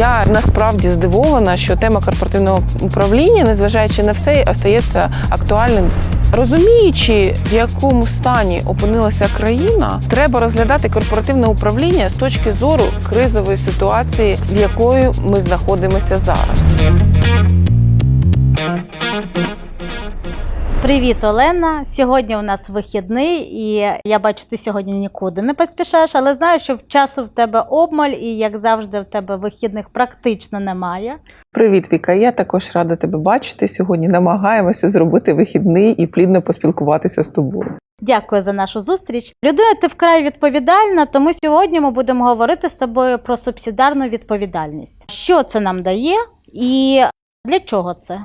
Я насправді здивована, що тема корпоративного управління, незважаючи на все, остається актуальним. Розуміючи, в якому стані опинилася країна, треба розглядати корпоративне управління з точки зору кризової ситуації, в якої ми знаходимося зараз. Привіт, Олена. Сьогодні у нас вихідний, і я бачу, ти сьогодні нікуди не поспішаєш, але знаю, що часу в тебе обмаль, і як завжди, в тебе вихідних практично немає. Привіт, Віка. Я також рада тебе бачити. Сьогодні намагаємося зробити вихідний і плідно поспілкуватися з тобою. Дякую за нашу зустріч. Людина, ти вкрай відповідальна, тому сьогодні ми будемо говорити з тобою про субсидарну відповідальність. Що це нам дає і для чого це?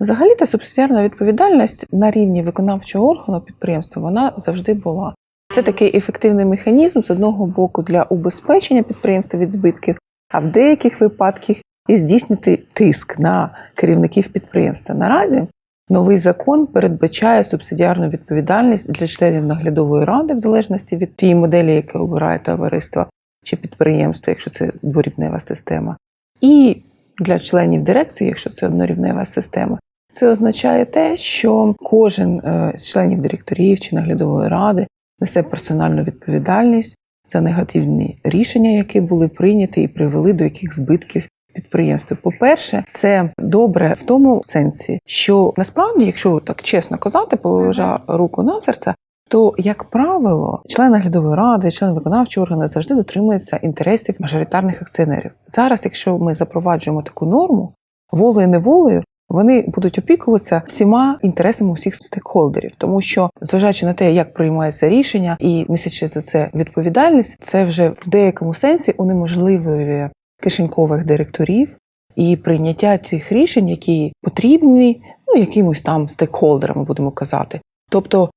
Взагалі-то субсидіарна відповідальність на рівні виконавчого органу підприємства вона завжди була. Це такий ефективний механізм з одного боку для убезпечення підприємства від збитків, а в деяких випадках і здійснити тиск на керівників підприємства. Наразі новий закон передбачає субсидіарну відповідальність для членів наглядової ради, в залежності від тієї моделі, яке обирає товариство чи підприємство, якщо це дворівнева система, і для членів дирекції, якщо це однорівнева система. Це означає те, що кожен е, з членів директорів чи наглядової ради несе персональну відповідальність за негативні рішення, які були прийняті і привели до яких збитків підприємства. По-перше, це добре в тому сенсі, що насправді, якщо так чесно казати, положа руку на серце, то, як правило, член наглядової ради, член виконавчого органу завжди дотримуються інтересів мажоритарних акціонерів. Зараз, якщо ми запроваджуємо таку норму, волею неволею, вони будуть опікуватися всіма інтересами усіх стейкхолдерів, тому що, зважаючи на те, як приймається рішення і несячи за це відповідальність, це вже в деякому сенсі унеможливлює кишенькових директорів і прийняття цих рішень, які потрібні ну, якимось там стейкхолдерами, будемо казати. Тобто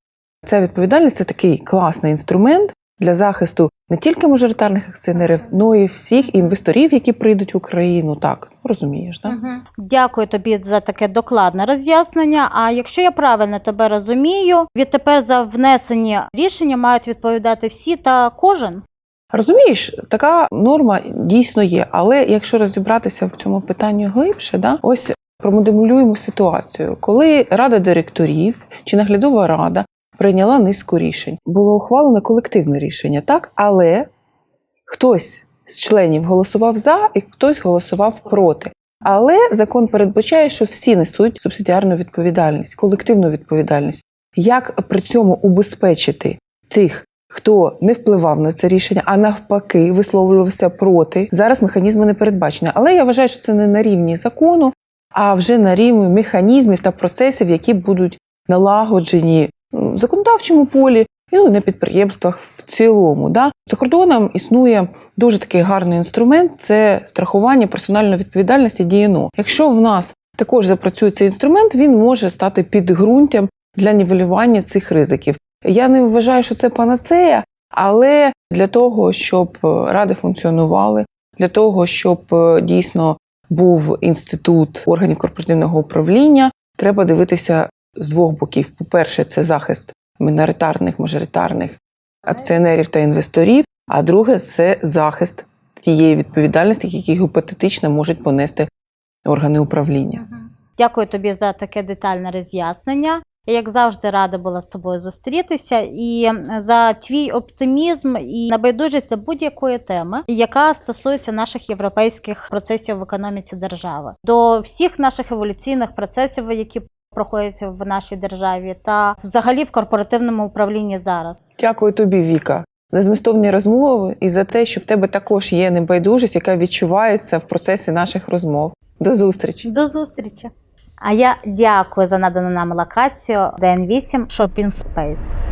Ця відповідальність це такий класний інструмент для захисту не тільки мажоритарних акціонерів, але й всіх інвесторів, які прийдуть в Україну. Так розумієш, так? Дякую тобі за таке докладне роз'яснення. А якщо я правильно тебе розумію, відтепер за внесені рішення мають відповідати всі та кожен. Розумієш, така норма дійсно є. Але якщо розібратися в цьому питанні глибше, да, ось промоделюємо ситуацію, коли рада директорів чи наглядова рада прийняла низку рішень. Було ухвалено колективне рішення, так? Але хтось з членів голосував за і хтось голосував проти. Але закон передбачає, що всі несуть субсидіарну відповідальність, колективну відповідальність. Як при цьому убезпечити тих, хто не впливав на це рішення, а навпаки, висловлювався проти? Зараз механізми не передбачені. Але я вважаю, що це не на рівні закону, а вже на рівні механізмів та процесів, які будуть налагоджені законодавчому полі і ну, на підприємствах в цілому. Да? За кордоном існує дуже такий гарний інструмент це страхування персональної відповідальності ДІНО. Якщо в нас також запрацює цей інструмент, він може стати підґрунтям для нівелювання цих ризиків. Я не вважаю, що це панацея, але для того, щоб ради функціонували, для того, щоб е, дійсно був інститут органів корпоративного управління, треба дивитися з двох боків. По-перше, це захист міноритарних, мажоритарних акціонерів та інвесторів. А друге це захист тієї відповідальності, які гіпотетично можуть понести органи управління. Дякую тобі за таке детальне роз'яснення. Я, Як завжди, рада була з тобою зустрітися і за твій оптимізм і небайдужість до будь-якої теми, яка стосується наших європейських процесів в економіці держави, до всіх наших еволюційних процесів, які проходять в нашій державі, та взагалі в корпоративному управлінні зараз. Дякую тобі, Віка, за змістовні розмови і за те, що в тебе також є небайдужість, яка відчувається в процесі наших розмов. До зустрічі! До зустрічі! А я дякую за надану нам локацію DN8 Shopping Space.